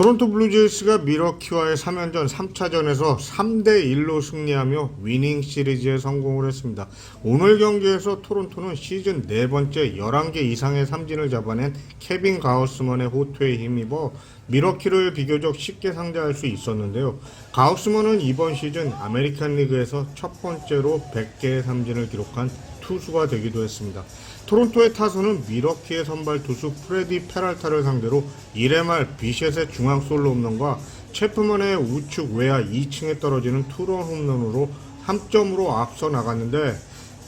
토론토 블루제이스가 미러키와의 3연전 3차전에서 3대 1로 승리하며 위닝 시리즈에 성공을 했습니다. 오늘 경기에서 토론토는 시즌 네 번째 11개 이상의 삼진을 잡아낸 케빈 가우스먼의 호투에 힘입어 미러키를 비교적 쉽게 상대할 수 있었는데요. 가우스먼은 이번 시즌 아메리칸 리그에서 첫 번째로 100개의 삼진을 기록한 투수가 되기도 했습니다. 토론토의 타선은 미러키의 선발 투수 프레디 페랄타를 상대로 1회 말 비셋의 중앙 솔로 홈런과 체프먼의 우측 외야 2층에 떨어지는 투런 홈런으로 한 점으로 앞서 나갔는데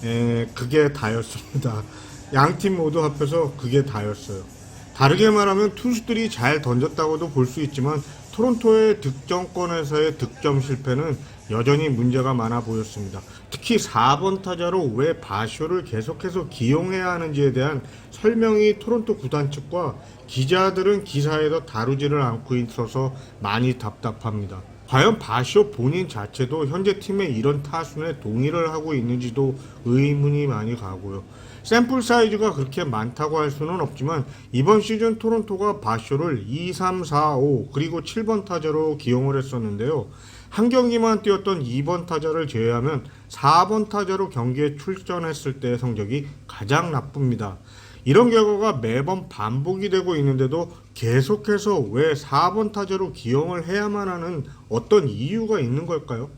에, 그게 다였습니다. 양 팀 모두 합해서 그게 다였어요. 다르게 말하면 투수들이 잘 던졌다고도 볼 수 있지만 토론토의 득점권에서의 득점 실패는 여전히 문제가 많아 보였습니다. 특히 4번 타자로 왜 바쇼를 계속해서 기용해야 하는지에 대한 설명이 토론토 구단 측과 기자들은 기사에도 다루지를 않고 있어서 많이 답답합니다. 과연 바쇼 본인 자체도 현재 팀의 이런 타순에 동의를 하고 있는지도 의문이 많이 가고요. 샘플 사이즈가 그렇게 많다고 할 수는 없지만 이번 시즌 토론토가 바쇼를 2, 3, 4, 5 그리고 7번 타자로 기용을 했었는데요. 한 경기만 뛰었던 2번 타자를 제외하면 4번 타자로 경기에 출전했을 때의 성적이 가장 나쁩니다. 이런 결과가 매번 반복이 되고 있는데도 계속해서 왜 4번 타자로 기용을 해야만 하는 어떤 이유가 있는 걸까요?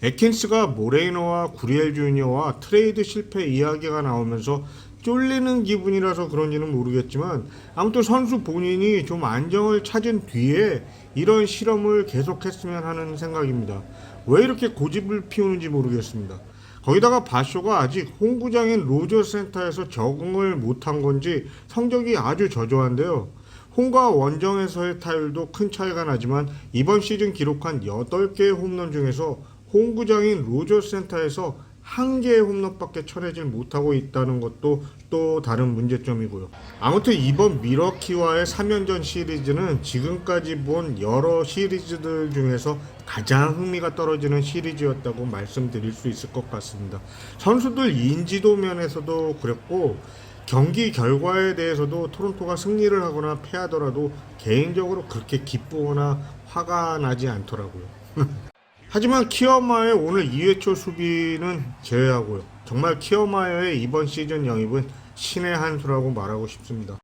에킨스가 모레이노와 구리엘 주니어와 트레이드 실패 이야기가 나오면서 쫄리는 기분이라서 그런지는 모르겠지만 아무튼 선수 본인이 좀 안정을 찾은 뒤에 이런 실험을 계속했으면 하는 생각입니다. 왜 이렇게 고집을 피우는지 모르겠습니다. 거기다가 바쇼가 아직 홈구장인 로저 센터에서 적응을 못한 건지 성적이 아주 저조한데요. 홈과 원정에서의 타율도 큰 차이가 나지만 이번 시즌 기록한 8개의 홈런 중에서 홈구장인 로저 센터에서 한 개의 홈런밖에 쳐내질 못하고 있다는 것도 또 다른 문제점이고요. 아무튼 이번 미러키와의 3연전 시리즈는 지금까지 본 여러 시리즈들 중에서 가장 흥미가 떨어지는 시리즈였다고 말씀드릴 수 있을 것 같습니다. 선수들 인지도 면에서도 그랬고 경기 결과에 대해서도 토론토가 승리를 하거나 패하더라도 개인적으로 그렇게 기쁘거나 화가 나지 않더라고요. 하지만 키어마의 오늘 2회 초 수비는 제외하고요. 정말 키어마의 이번 시즌 영입은 신의 한 수라고 말하고 싶습니다.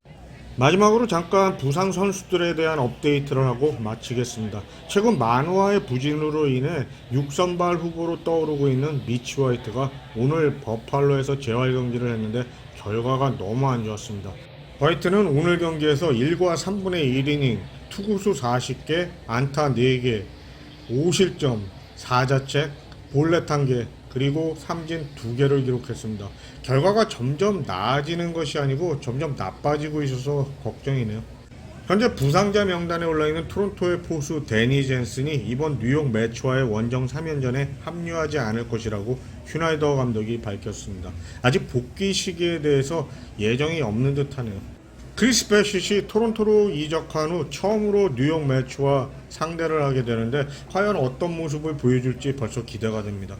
마지막으로 잠깐 부상 선수들에 대한 업데이트를 하고 마치겠습니다. 최근 만화의 부진으로 인해 6선발 후보로 떠오르고 있는 미치 화이트가 오늘 버팔로에서 재활 경기를 했는데 결과가 너무 안 좋았습니다. 화이트는 오늘 경기에서 1과 3분의 1이닝, 투구수 40개, 안타 4개, 5실점, 4자책, 볼넷 1개, 그리고 삼진 2개를 기록했습니다. 결과가 점점 나아지는 것이 아니고 점점 나빠지고 있어서 걱정이네요. 현재 부상자 명단에 올라있는 토론토의 포수 데니 젠슨이 이번 뉴욕 매치와의 원정 3연전에 합류하지 않을 것이라고 슈나이더 감독이 밝혔습니다. 아직 복귀 시기에 대해서 예정이 없는 듯하네요. 크리스 배시시 토론토로 이적한 후 처음으로 뉴욕 매치와 상대를 하게 되는데 과연 어떤 모습을 보여줄지 벌써 기대가 됩니다.